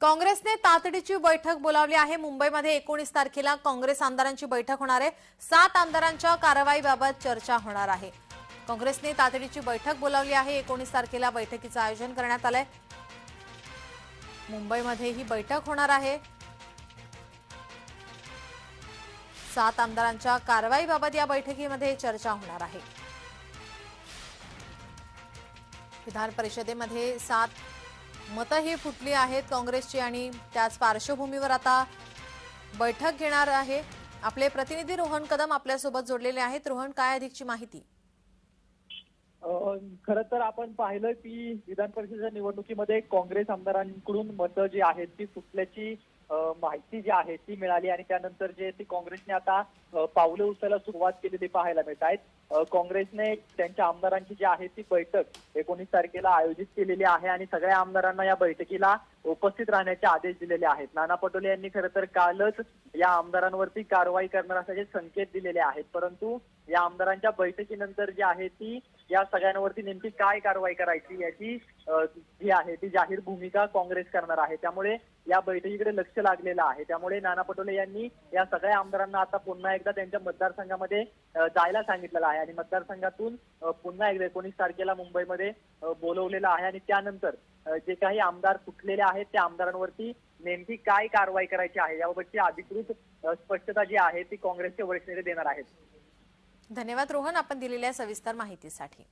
काँग्रेसने तातडीची बैठक बोलावली आहे. मुंबईमध्ये एकोणीस तारखेला काँग्रेस आमदारांची बैठक होणार आहे. सात आमदारांच्या कारवाईबाबत चर्चा होणार आहे. काँग्रेसने तातडीची बैठक बोलावली आहे. एकोणीस तारखेला बैठकीचं आयोजन करण्यात आलंय. मुंबईमध्ये ही बैठक होणार आहे. सात आमदारांच्या कारवाईबाबत या बैठकीमध्ये चर्चा होणार आहे. विधान परिषदेमध्ये सात मतं ही फुटली आहेत काँग्रेसची आणि त्याच पार्श्वभूमीवर आता बैठक घेणार आहे. आपले प्रतिनिधी रोहन कदम आपल्यासोबत जोडलेले आहेत. रोहन काय अधिकची माहिती? खर तर आपण पाहिलं की विधान परिषदेच्या निवडणुकीमध्ये काँग्रेस आमदारांकडून मतं जी आहेत ती फुटल्याची माहिती जी आहे ती मिळाली आणि त्यानंतर जे ती काँग्रेसने आता पावलं उचलायला सुरुवात केलेली पाहायला मिळत आहेत. काँग्रेसने त्यांच्या आमदारांची जी आहे ती बैठक एकोणीस तारखेला आयोजित केलेली आहे आणि सगळ्या आमदारांना या बैठकीला उपस्थित राहण्याचे आदेश दिलेले आहेत. नाना पटोले यांनी खरं तर कालच या आमदारांवरती कारवाई करणार असल्याचे संकेत दिलेले आहेत. परंतु या आमदारांच्या बैठकीनंतर जी आहे ती या सगळ्यांवरती नेमकी काय कारवाई करायची याची जी आहे ती जाहीर भूमिका काँग्रेस करणार आहे. त्यामुळे या बैठकीकडे लक्ष लागलेलं आहे. त्यामुळे नाना पटोले यांनी या सगळ्या आमदारांना आता पुन्हा एकदा त्यांच्या मतदारसंघामध्ये जायला सांगितलेलं आहे. आणि मतदारसंघातून पुन्हा एकदा एकोणीस तारखेला मुंबईमध्ये बोलवलेलं आहे. आणि त्यानंतर जे काही आमदार फुटलेले आहेत त्या आमदारांवरती नेमकी काय कारवाई करायची आहे याबाबतची अधिकृत स्पष्टता जी आहे ती काँग्रेसचे वरिष्ठ नेते देणार आहेत. धन्यवाद रोहन आपण दिलेल्या सविस्तर माहितीसाठी.